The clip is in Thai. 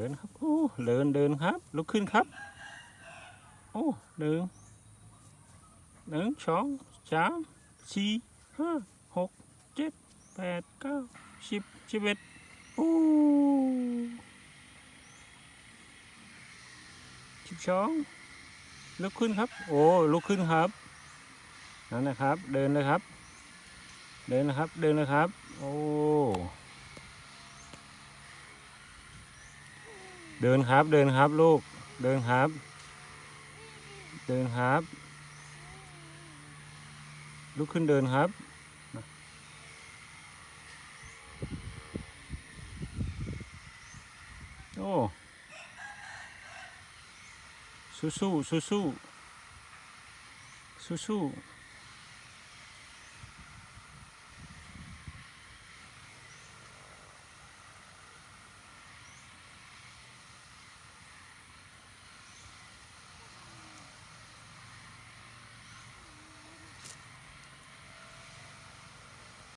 เดินครับโอ้เดินเดินครับ ลุกขึ้นครับ โอ้หนึ่งหนึ่งสองสามสี่ห้าหกเจ็ดแปดเก้าสิบสิบเอ็ดโอ้สิบสองลุกขึ้นครับ โอ้ลุกขึ้นครับนั่นนะครับ เดินเลยครับ เดินนะครับ เดินเลยครับ โอ้ เดินครับ เดินครับลูก เดินครับ เดินครับ ลุกขึ้นเดินครับโอ้สู้สู้สู้สู้สู้สู้